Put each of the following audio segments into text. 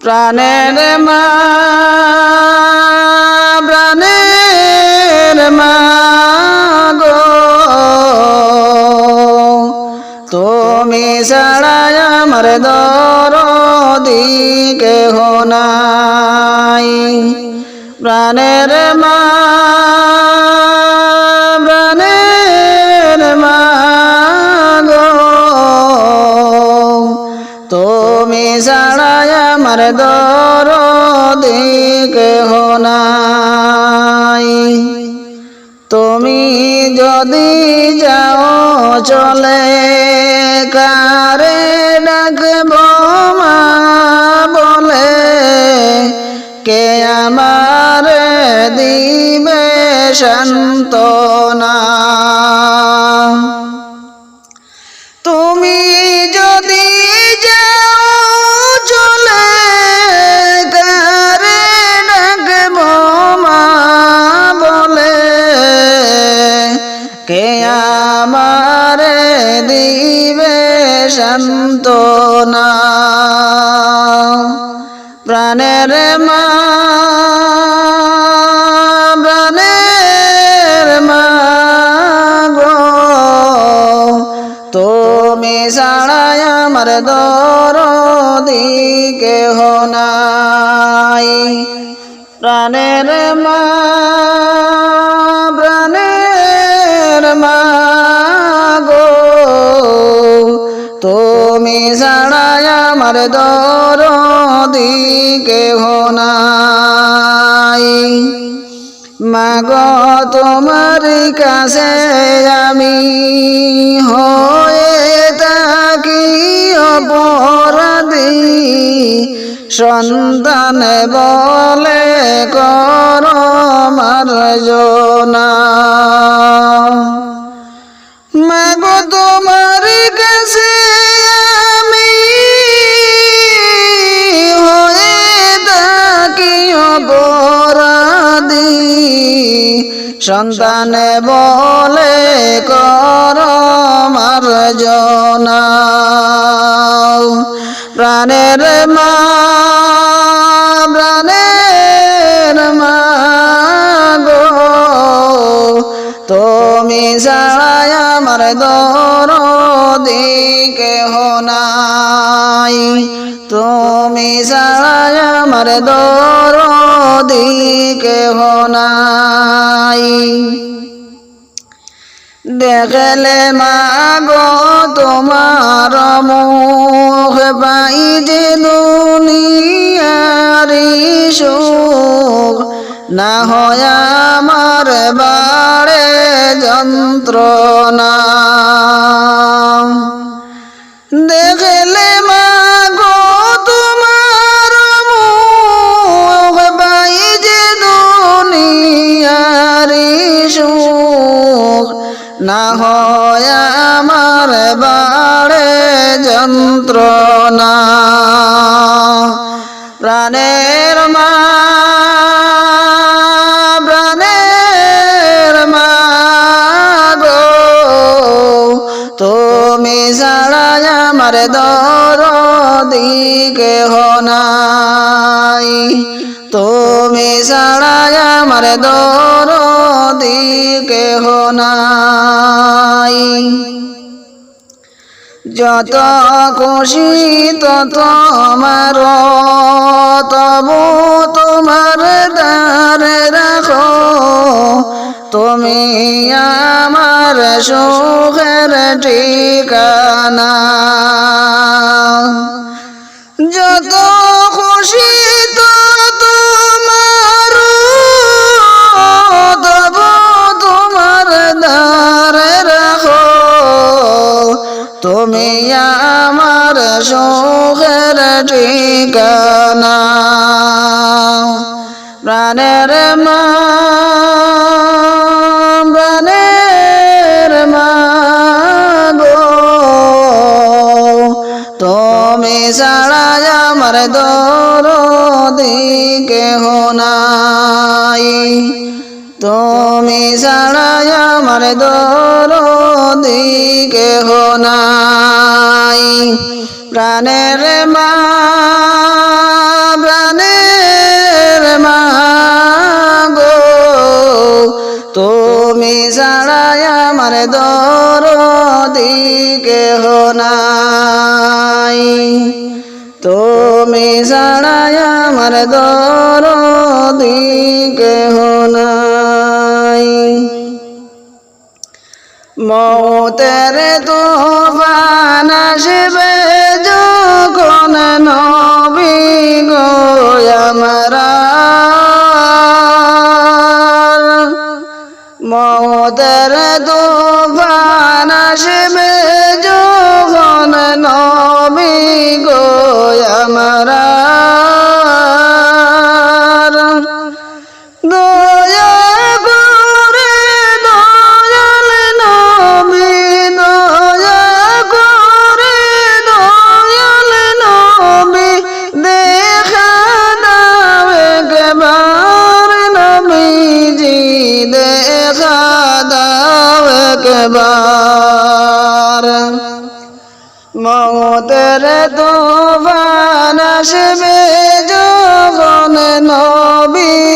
প্রাণের মা। ছাড়াই আমার দরদি কেহ নাই। তুমি যদি যাও চলে, কারে ডাকব মা বলে? কে আমার দিবে শান্তনা তুমি ছাড়াই আমার দরদি কেহ নাই। প্রাণের মা প্রাণের মা গো, তুমি ছাড়াই আমার দরদি কেহ নাই। মাগ, তোমার কাছে আমি হয়ে সন্তান বলে কর মার্জনা মাগো তোমার কাছে আমি হয়ে থাকি অপরাধী। সন্তান বলে কর মার্জনা প্রাণের মা নাই। তুমি ছাড়াই আমার দরদি, কেহ নাই। দেখলে মাগো তোমার মুখ পাই যে দুনিয়ারি সুখ। না হয় আমার বাড়ে যন্ত্রণা। দেখলে সুখ না হয় আমার বাড়ে যন্ত্রণা। প্রাণের মা প্রাণের মা গো, তুমি ছাড়াই আমার দরদি কেহ নাই। তুমি ছাড়াই আমার দরদি কেহ নাই যত খুশি তত আমার তবু তোমার দ্বারে রাখো। তুমি আমার সুখের ঠিকানা। যত খুশি তো তোমার তুমি ছাড়াই আমার দরদি কেহ নাই। প্রাণের মা প্রাণের মা গো। তুমি ছাড়াই আমার দরদি কেহ নাই। তুমি ছাড়াই আমার দরদি মৌতের তুফান আসবে যখন নবী গো মৌতের তুফান আসবে যখন নবী গো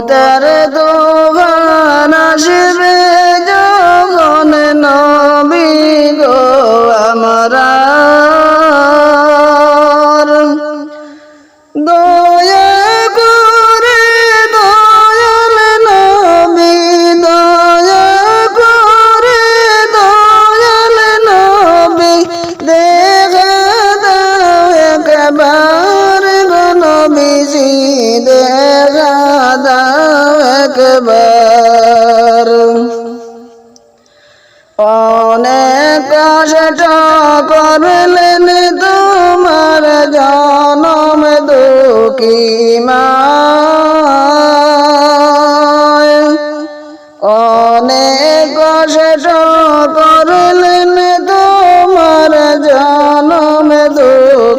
মৌতের তোফান আসবে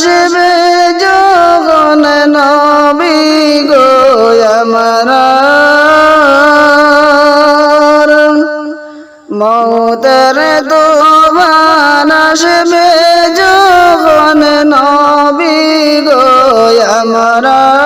আসবে যখন নবী গো আমার মৌতের দোবান আসবে যখন নবী গো আমরা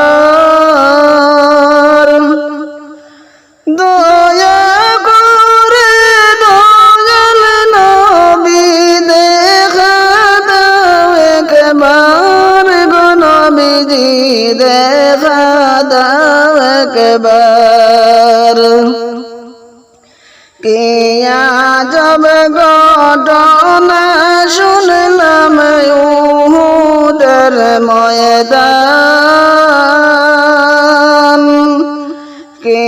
ঘটনা শুনলাম উহুদের ময়দান। কে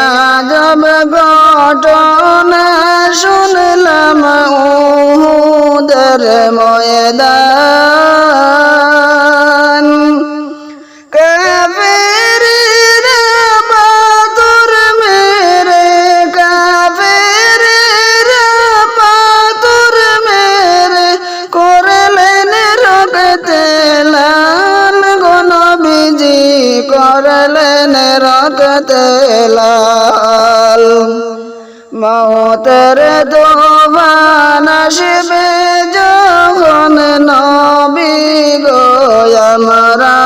আজব ঘটনা শুনলাম উহুদের ময়দান। রক্তে লাল। মতের তোফান আসবে যখন নবী গো আমরা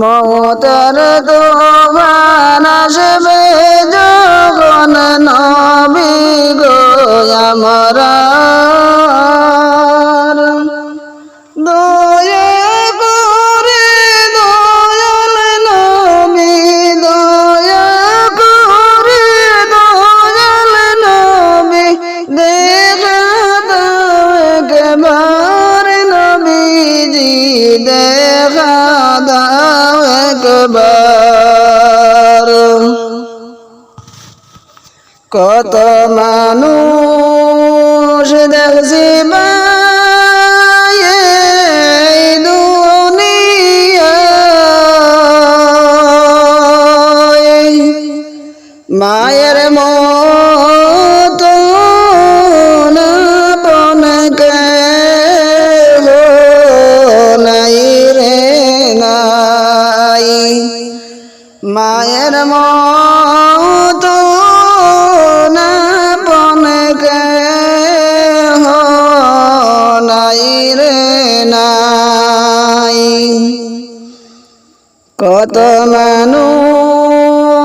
মতের তোফান আসবে যখন নবী গো আমরা মায়ের মতো বনকে নাই রে নাই। মায়ের মতো বনকে নাই রে নাই। কত মানুষ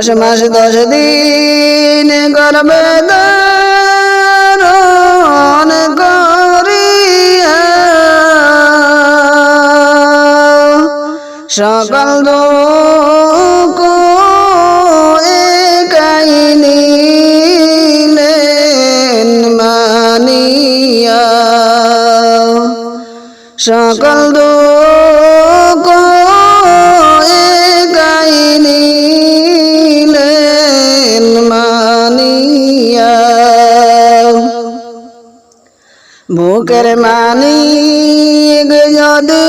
দশ মাস দশ দিন গর্বে সকল দুঃখ মানিয়া। সকল দুঃখ বুকের মানি যদি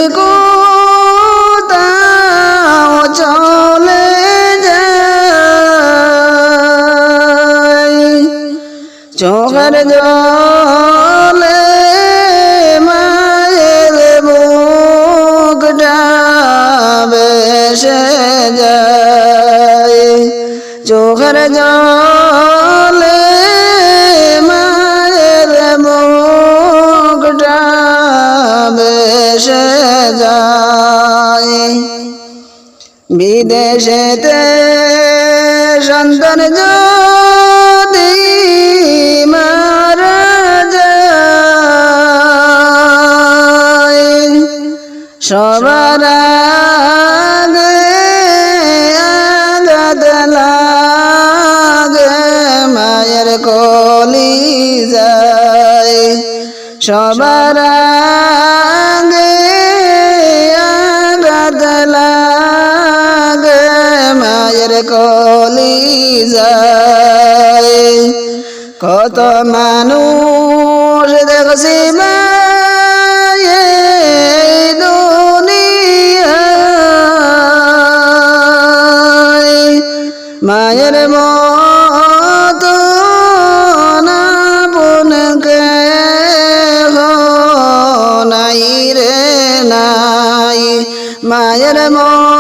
চলে যায় চোখের জলে বিদেশেতে সন্তান যদি মারা যায় সবার কলি যায়। কত মানুষ দেখছি মায়ের মতো না বোনকে নাই রে নাই। মায়ের মতো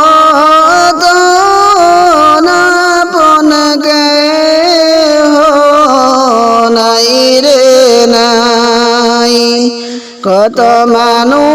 কত মানুষ